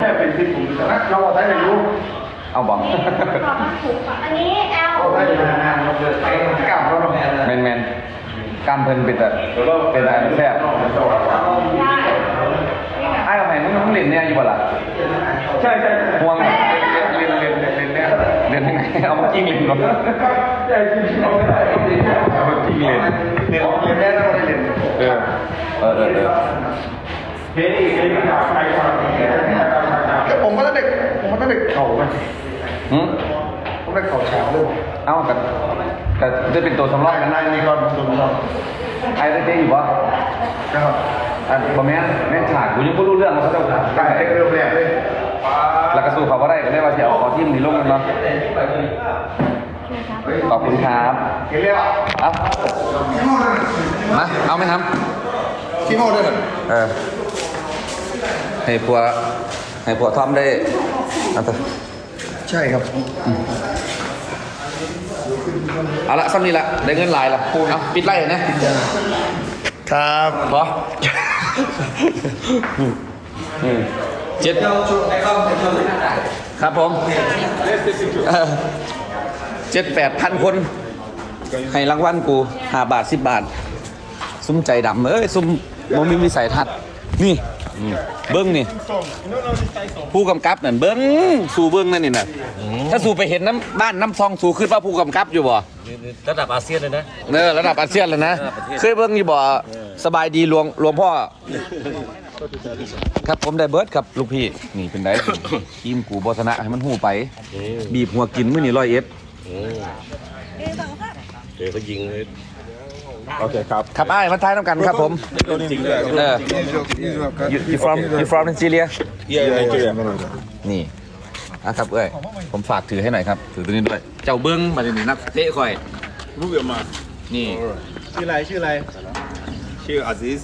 แค่เป็นที่ผมแต่นักเราใช้ในยุคเอาบอกอันนี้แอลเราใช้ในงานเราเดินไปกล้ามเราเราแมนแมนกล้ามเพิ่นเป็นแต่เป็นแต่แซ่บใช่ไอ้เอาไหนมึงมึงเล่นเนี่ยอยู่บ่ล่ะใช่ใช่ห่วงเล่นเล่นเล่นเล่นเล่นเล่นเนี่ยเล่นยังไงเอามากิ้งเล่นก่อนใช่จริงๆเราไม่ได้จริงๆเอามากิ้งเล่นเรียนเรียนแน่เราได้เรียนเออเออเออ เออเฮ้ยเฮ้ยอยากไปฟังผมก็ตั้งแต่ผมก็ตั้งแต่เข่าไปหืมผมได้เข่าเช้าเลยเอ้ากับกับได้เป็นตัวสำรองกักันนนายนี่ก็ตุนเราไอ้ได้เจ๊อยู่วะนะครับอันบ่แม่นแม่นฉากกูยังบ่รู้เรื่องเขาเจ้าได้เริ่มแรกเลยแล้วก็สู้เขาบ่ได้ก็เลยว่าสิเอาเอาทีมนี้ลงกันเนาะขอบคุณครับเห็นแล้วเอ้ามาเอาไหมครับที่ห้อด้วยนะเออ ให้ผัวให้ผัวทอมได้เอาเถอะใช่ครับเอาละซ้ำนี่ละได้เงินหลายละเอาปิดไล่เห็นนะ ครับพออืมเจ็ดครับผมเออเจ็ดแปดพันคน ให้รางวัลกูห้าบาทสิบบาท ซุ้มใจดำเอ้ย ซุ้มมมีวิสัยทัศน์นี่ อืมเบิ้งนี่ ผู้กำกับนั่นเบิ้งสู่เบิ้งนั่นนี่น่ะถ้าสู่ไปเห็นน้ำบ้านน้ำซองสู่ขึ้นว่าผู้กำกับอยู่บ่ระดับอาเซียนเลยนะ เนอระดับอาเซียนเลยนะระดับประเทศเคยเบิ้งอยู่บ่สบายดีหลวงหลวงพ่อ ครับผมได้เบิร์ดครับลูกพี่ นี่เป็นไดทีมกูบอชนะให้มันหูไป บีบหัวกินมื้อนี้ร้อยเอ็ดเดี๋ยวเขายิงเลย โอเคครับครับอ้ายมาทายน้ำกันครับผมจริงเลยเออ you you from you from Nigeria เยี่ยมเลยนี่นะครับเอ้ยผมฝากถือให้หน่อยครับ ถือตัวนี้ด้วย เจ้าเบิ้งมาดินักเตะคอยรูปเยอะมากนี่ ชื่ออะไรชื่ออะไรชื่ออาซิส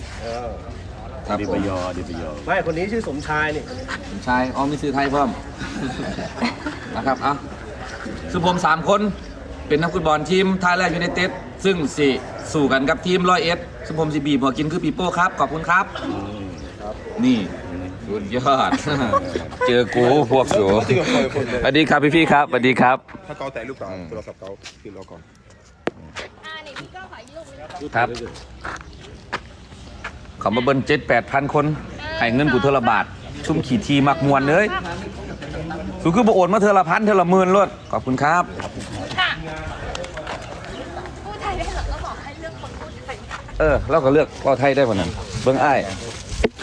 ครับดิผบมยอดิบยอไม่คนนี้ชื่อสมชายนี่ผมชายอ๋อมีซื้อไทยเพิ่มนะครับอะคือผมสามคนเป็นนักฟุตบอลทีมไทยแลนด์ยูไนเต็ดซึ่งสิ สู่กันกับทีมร้อยเอ็ดซึ่งผมสิบีบหัวกินคือปีโป้ครับ ขอบคุณครับ นี่สุดยอด เจอกูพวกสูสวัสดีครับพี่ๆครับสวัสดีครับ ถ้าเขาแต่รูปเก่าโทรศัพท์เขาที่รอก่อนอ่านี่พี่ก็ขอยืมครับเขามาเบิ้ลเจ็ดแปดพันคนให้เงินกูเทอละบาทชุ่มขี่ทีมักมวนเลยสูคือบ่โอนมาเทอละพันเทอละหมื่นลดขอบคุณครับ ค่ะพูดไทยได้เหรอก็บอกให้เลือกคนพูดไทย เออเราก็เลือกว่าไทยได้ปะนั้น เบิ้งอ้าย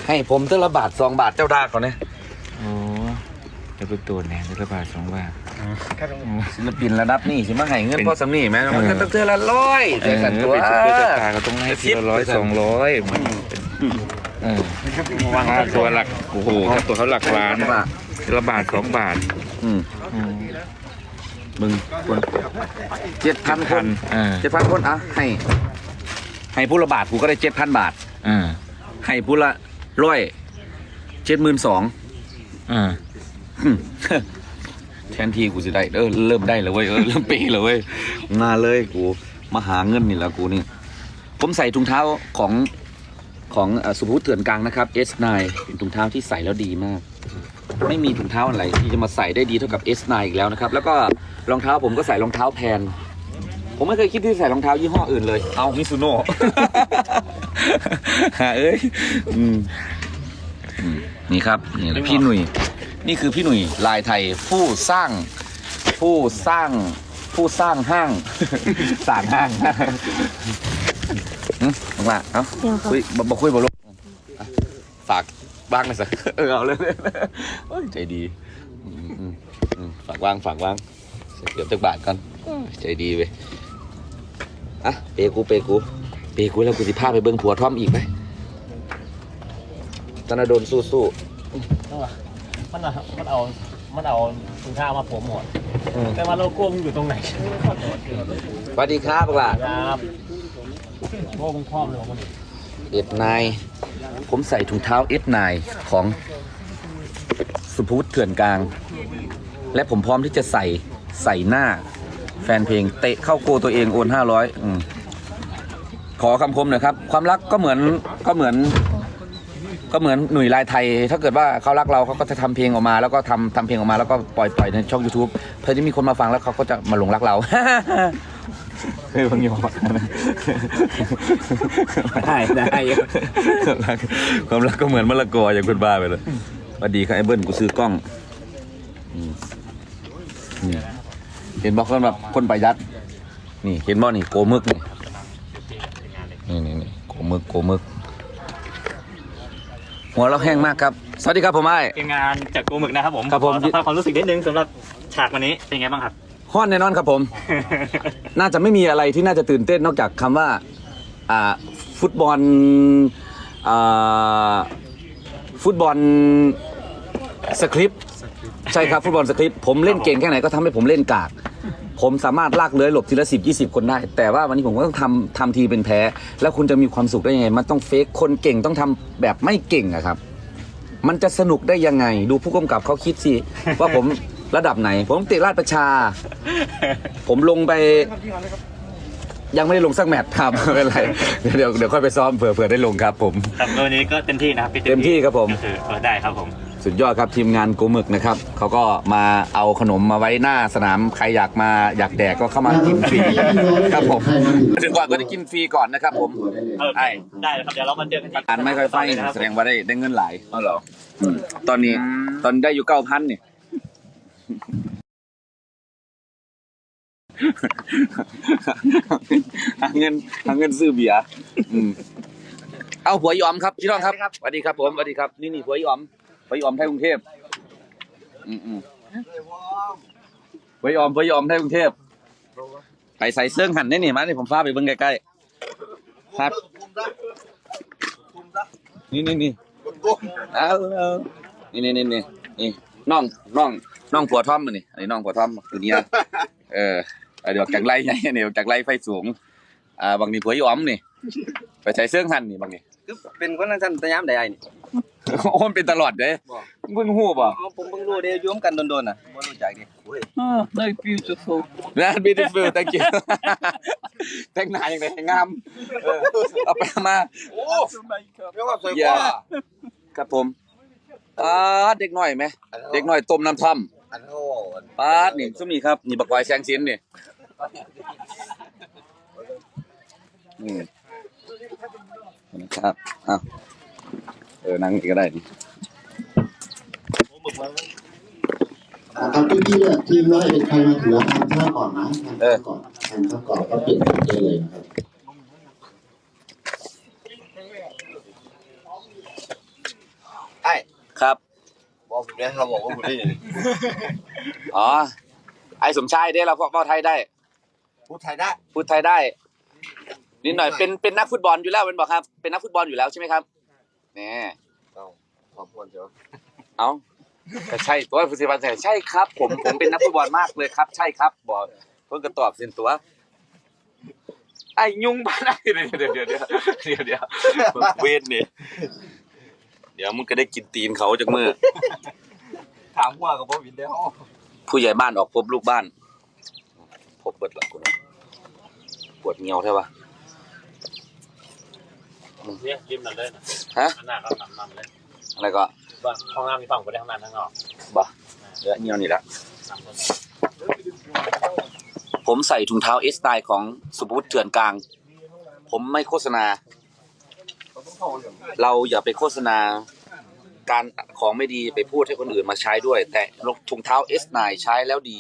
ให้ผมเทอละบาทสองบาทเจ้าดาเขาเนี่ยโอ้จะเป็นตัวแหนจะระบาดสองบาท ศิลปินระดับนี้สิมาให้เงินพ่อสำนี่แม่มันก็ต้องเทอละร้อยแต่กันตัวเป็นซุปเปอร์สตาร์ก็ต้องให้ทีละร้อยสองร้อยเออค่าตัวหลักโอ้โหค่าตัวเขาหลักล้านทีละบาทสองบาทอืมอืมมึงคนเจ็ดพันคนอ่าเจ็ดพันคนอะให้ ให้ผู้ละบาทกูก็ได้เจ็ดพันบาทอ่าให้ผู้ละร้อยเจ็ดหมื่นสองอ่าแทนที่กูจะได้เออเริ่มได้แล้วเว้ยเออเริ่มปีแล้วเว้ยมาเลยกูมาหาเงินนี่แหละกูนี่ ผมใส่ถุงเท้าของของเอ่อสุภุทเถื่อนกลางนะครับ S9 เป็นถุงเท้าที่ใส่แล้วดีมาก ไม่มีถุงเท้าอะไรที่จะมาใส่ได้ดีเท่ากับ S9 อีกแล้วนะครับ แล้วก็รองเท้าผมก็ใส่รองเท้าแพน ผมไม่เคยคิดที่จะใส่รองเท้ายี่ห้ออื่นเลย เอามิซูโน่ หาเอ้ยอืมอืมนี่ครับนี่แหละพี่หนุ่ย นี่คือพี่หนุ่ยลายไทยผู้สร้าง ผู้สร้าง ผู้สร้างห้าง สร้างห้างอืมบังละเอ้าคุยบบอกคุยบอกลงอะฝากบ้างหนะสักเออเอาเลยโอ้ยใจดีอืมอืมอืมฝากว่างฝากว่างเก็บจักบาทก่อนใจดีเว้ย อะเปกูเปกูเปกูแล้วกูสิพาไปเบิ้งผัวท่อมอีกไหมธนดลสู้สู้มันเอามันเอา มันเอาถุงเท้ามาผมหมด แต่ว่าโลโก้มันอยู่ตรงไหนสวัสดีครับบักหล่ะครับโลโก้มันครอบเลยของมันนี่เอ็ดนายผมใส่ถุงเท้าเอ็ดนายของสุภวุฒิเถื่อนกลาง และผมพร้อมที่จะใส่ใส่หน้า แฟนเพลง เตะเข้าโกตัวเองโอนห้าร้อยขอคำคมหน่อยครับ ความรักก็เหมือนก็เหมือน ก็เหมือนหนุ่ยลายไทย ถ้าเกิดว่าเขารักเราเขาก็จะทำเพลงออกมา แล้วก็ทำทำเพลงออกมาแล้วก็ปล่อยปล่อยในช่อง YouTube เพื่อที่มีคนมาฟังแล้วเขาก็จะมาหลงรักเราเฮ้ยบางทีบอกได้ได้ความรักความรักก็เหมือนมะละกออย่างคุณบ้าไปเลยสวัสดีครับไอ้เบิ้ลกูซื้อกล้องอืมนี่ เห็นบอกคนแบบคนประหยัด นี่เห็นบ่นี่โกมึกนี่นี่นี่นี่โกมึกโกมึก หัวเราะแห้งมากครับ สวัสดีครับผมไอ้ ทีมงานจากกูหมึกนะครับผมครับผม ขอสัมภาษณ์ความรู้สึกนิดนึงสำหรับฉากวันนี้เป็นไงบ้างครับ ฮ้อนแน่นอนครับผม น่าจะไม่มีอะไรที่น่าจะตื่นเต้นนอกจากคำว่าอ่าฟุตบอลอ่าฟุตบอลสคริปต์ ใช่ครับฟุตบอลสคริปต์ผมเล่นเก่งแค่ไหนก็ทำให้ผมเล่นกาก ผมสามารถลากเลื้อยหลบทีละสิบยี่สิบคนได้ แต่ว่าวันนี้ผมก็ต้องทำทำทีเป็นแพ้ แล้วคุณจะมีความสุขได้ยังไง มันต้องเฟกคนเก่งต้องทำแบบไม่เก่งอะครับ มันจะสนุกได้ยังไง ดูผู้กำกับเขาคิดสิว่าผมระดับไหน ผมติดราชประชา ผมลงไปยังไม่ได้ลงสักแมตช์ครับไม่เป็นไรเดี๋ยวเดี๋ยวเดี๋ยวค่อยไปซ้อมเผื่อเผื่อได้ลงครับผมครับแล้ววันนี้ก็เต็มที่นะครับพี่เต็มที่ครับผมก็คือเออได้ครับผม สุดยอดครับทีมงานโกหมึกนะครับเขาก็มาเอาขนมมาไว้หน้าสนามใครอยากมาอยากแดกก็เข้ามากินฟรีครับผมถึงก่อนก็ได้กินฟรีก่อนนะครับผมเออได้ได้เลยครับเดี๋ยวเรามาเจอกันที่อ่านไม่ค่อยไฟนะครับแสดงว่าได้ได้เงินหลายอ๋อเหรออืมตอนนี้ตอนได้อยู่เก้าพันนี่หาเงินหาเงินซื้อเบียร์อืมเอาผัวยอมครับพี่น้องครับสวัสดีครับผมสวัสดีครับ นี่นี่ผัวยอม ผัวยอมไทยกรุงเทพอืมอืมผัวยอมผัวยอมไทยกรุงเทพไปใส่เสื้อหันได้นี่มานี่ผมฟ้าไปเบิ่งใกล้ๆครับนี่นี่นี่เอานี่นี่นี่นี่นี่น้องน้องน้องผัวทอมมานี่อันนี้น้องผัวทอมตัวเนี้ยเออเอเดี๋ยวจากไล่ไงเนี่ยวจากไล่ไฟสูงอ่าบางนี่ผัวยอมนี่ไปใช้เสื้อหันนี่บางนี่คือเป็นคนนั้นท่านตะยามใดนี่ โอ้มันเป็นตลอดเด้เพิ่งหู้ป่ะอ๋อผมเพิ่งรู้เด้อยุ่มกันโดนๆน่ะบ่รู้จักดิโอ้ยได้ beautiful นะ beautiful thank you แต่งหน้าอย่างไรงามเออเอาไปมาโอ้ไม่ว่าสวยอกย่าว่าครับผมอ่าเด็กหน่อยไหม เด็กหน่อยต้มน้ำท่อมอันโอ้ปาดนี่ซุมนี่ครับ นี่บักไวายแซงซินนี่อืมนะครับอ้าว เออนั่งนี่ก็ได้นี่ครับพี่พี่เนี่ยทีมร้อยเอ็ดใครมาถือทานข้าวก่อนนะทานข้าวก่อนทานข้าวก่อนก็เปลี่ยนได้เลยนะครับไอ้ครับบอกผมได้ครับบอกว่าผมได้ยินอ๋อไอ้สมชายได้เราพอเป้าไทยได้พูดไทยได้พูดไทยได้นิดหน่อยเป็นเป็นนักฟุตบอลอยู่แล้วเป็นบอกครับ เป็นนักฟุตบอลอยู่แล้วใช่ไหมครับ แหน่เอ้าขอบคุณเจ้าเอาแต่ใช่ตัวฟุตบอลใช่ใช่ครับ ผมผมเป็นนักฟุตบอลมากเลยครับ ใช่ครับบอกเพิ่งก็ตอบสินตัวไอ้ยุงบ้านไอ้เดี๋ยวเดี๋ยวเดี๋ยวเดี๋ยวเดี๋ยวเดี๋ยวเวทนี่เดี๋ยวมึงก็ได้กินตีนเขาจากมือถามว่ากับพ่อวินได้ห้อผู้ใหญ่บ้านออกพบลูกบ้าน พบเบิดหลักกูนะปวดเงียวใช่ปะ เนี่ยริมนั่นเลยนะฮะข้างหน้าก็ทำนั่นเลยอะไรก็ว่าห้องน้ำมีฝั่งไปได้ห้องน้ำข้างนอกบ่เดี๋ยวเงียวนี่ละผมใส่ถุงเท้าเอสไตล์ของสุภวุฒิเถื่อนกลาง ผมไม่โฆษณา เราอย่าไปโฆษณาการของไม่ดีไปพูดให้คนอื่นมาใช้ด้วย แต่ถุงเท้า S9 ใช้แล้วดี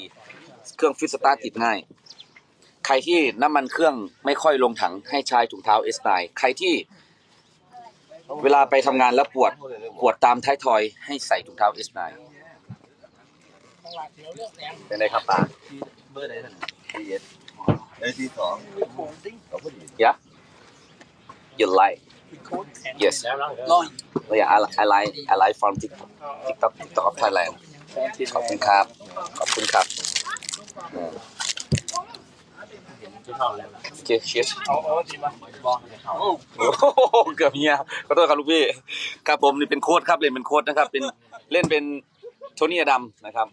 เครื่องฟิตสตาร์ทติดง่าย ใครที่น้ำมันเครื่องไม่ค่อยลงถังให้ใช้ถุงเท้า S9 ใครที่ เวลาไปทำงานแล้วปวดปวดตามท้ายทอยให้ใส่ถุงเท้า S9 เป็นไรครับตาเบอร์ใดท่านที่เอ็ดได้ที่สองเอาพอดี Yeah you like yes แล้วแล้ว Oh yeah I like I like I like from TikTok TikTok TikTok of Thailand ขอบคุณครับ ขอบคุณครับอืม ที่ห้อง เลยนะโอเค cheers เอาเอาจริงป่ะบอกให้เขาโอ้โหเกือบเฮียขอโทษครับลูกพี่ ครับผมนี่เป็นโค้ดครับเล่นเป็นโค้ดนะครับ เป็นเล่นเป็นโทนี่อดัมนะครับ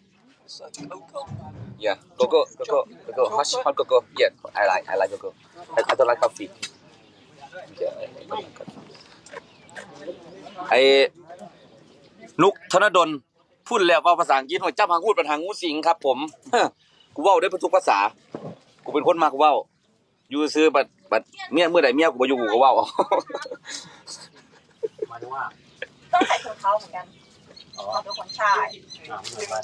yeah go go go go go go hot hot go go yeah I like I like go go I, I don't like coffee yeah, I don't like coffee ไอ้นุกธนดลพูดแล้วว่าภาษาอังกฤษหน่อยจ้าพังพูดเป็นทางงูสิงครับผมกูเว้าได้ทุกภาษา กูเป็นคนมากเว้า อยู่ซื้อบัดบัดเมียเมื่อใดเมียกูบ่อยู่กูก็เว้า หมายถึงว่าต้องใส่ถุงเท้าเหมือนกันอ๋อเอาเป็นคนชาย อ่าไม่ไป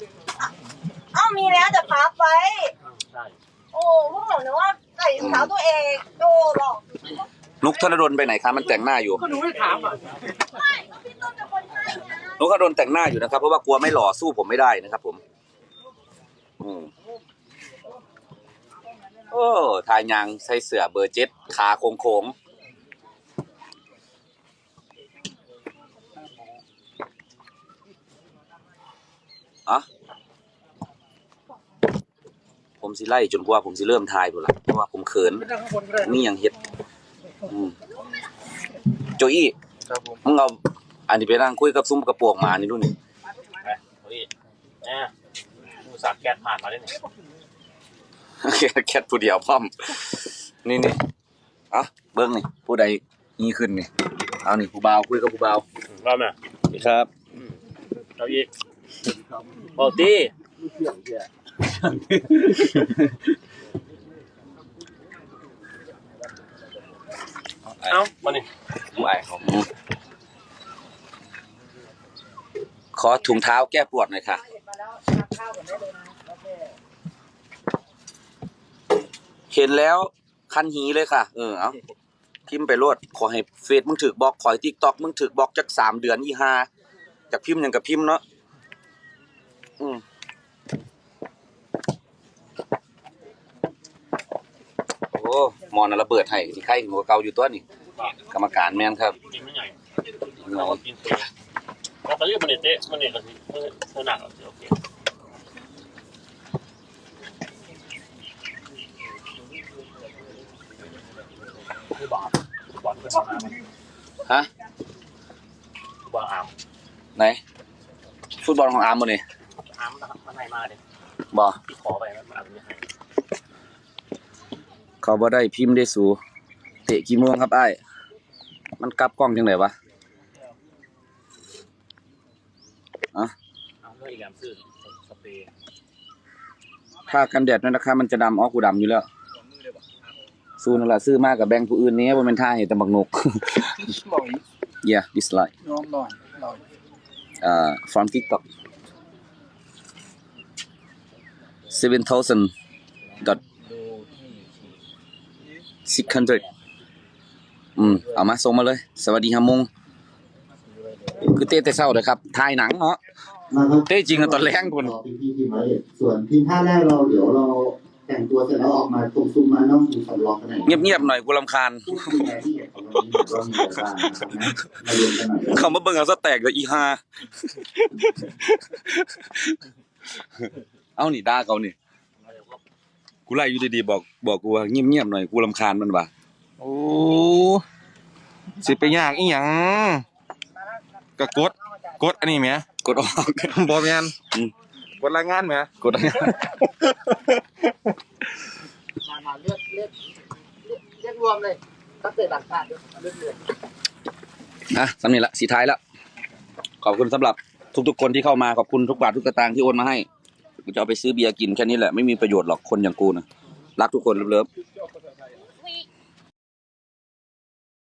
เอ้ามีแล้วจะพับไว้ใช่โอ้พวกหนูนึกว่าใส่ถุงเท้าตัวเองโดหรอกนุกธนดลไปไหนครับมันแต่งหน้าอยู่ ก็หนูไม่ถามอะไม่พี่ต้นเป็นคนให้ไงนุกธนดลแต่งหน้าอยู่นะครับ เพราะว่ากลัวไม่หล่อสู้ผมไม่ได้นะครับ ผม อืม โอ้ทายยางใส่เสื้อเบอร์เจ็ดขาโค้งๆอะผมสิไล่จนกว่าผมสิเริ่มทายพุ่นละเพราะว่าผมเขินนี่ยังเฮ็ดอืมโจอี้ครับผมมึงเอาอันนี้ไปนั่งคุยกับซุ้มกระโปรงหมานี่ดูนี่ไปเฮ้ยแม่ดูสากแก๊สผ่านมาได้ไหม แค่แค่ผู้เดียวพร้อม นี่นี่เอะเบิ้งนี่ผู้ใดนี่ขึ้นนี่ เอานี่ผู้บ่าวคุยกับผู้บ่าวรอบไหมครับเราอีกโอ้ตี้เอ้ามานี่ผู้อายเขาขอถุงเท้าแก้ปวดหน่อยค่ะ เห็นแล้วคันหีเลยค่ะ เออเอาพิมพ์ไปโลดขอให้เฟซมึงถึกบล็อกขอให้ทิกตอกมึงถึกบล็อกจักสามเดือนอีห้าจากพิมพ์หยังกับพิมพ์เนาะอืมโอ้หมอนนระเบิดให้ที่ใครหัวเก่าอยู่ตัวนี่กรรมการแม่นครับกินไม่ใหญ่เราก็กินตัวเราไปเรียกมันเนี่ยเตะมันเนี่ยก็สิเออเออหนักโอเค ไม่บาปบอลเป็นของอาร์ม ฮะบอลอาร์มไหน ฟุตบอลของอาร์มบ่นี่อาร์มมันให้มาเด็บ่ที่ขอไปมันอาจจะไม่ให้เขาบ่ได้พิมพ์ได้สูเตะกี่โมงครับอ้ายมันกลับกล้องจังไดวะอะเอาเรื่องอีกอย่างซื้อสเปรย์ถ้ากันแดดนั่นราคามันจะดำอ๋อกูดำอยู่แล้ว สู้นั่นล่ะซื้อมากับแบ่งผู้อื่นนี้บ่แม่นท่าเห็นแต่บักนก yeah this light น้องนอนนอน uh from TikTok seven thousand dot six hundred อืมเอามาส่งมาเลย สวัสดีครับมงคือเต้แต่เศร้าเลยครับถ่ายหนังเนาะมาครับเต้จริงอะตอนแรกคุณรอพี่ๆทีมไว้ส่วนทีมท่าแรกเราเดี๋ยวเรา แต่งตัวเสร็จแล้วออกมาตรงซุ้มมาน้องดูสำรองกันหน่อยเงียบๆหน่อยกูรำคาญพูดคุยกันที่เห็นของเรานี่ว่ามีอะไรบ้างนะครับนะมาเรียนกันหน่อยเขามาเบิ่งเอาซะแตกเลยอีห้าเอานี่ด่าเขานี่กูไล่อยู่ดีๆบอกบอกกูว่าเงียบๆหน่อยกูรำคาญมันว่ะโอ้สิไปยากอีหยังก็กด กดอันนี้แหมกดออก บ่แม่นอืม กดรายงานแหมกดอะไรมามาเลือกเลือกเลือกรวมเลยตั้งแต่ต่างชาติด้วยเลือกเลยอะสำเร็จละสีท้ายล้วขอบคุณสำหรับทุกๆคนที่เข้ามาขอบคุณทุกบาททุกสตางที่โอนมาให้กูจะเอาไปซื้อเบียร์กินแค่นี้แหละไม่มีประโยชน์หรอกคนอย่างกูนะรักทุกคนเลิฟ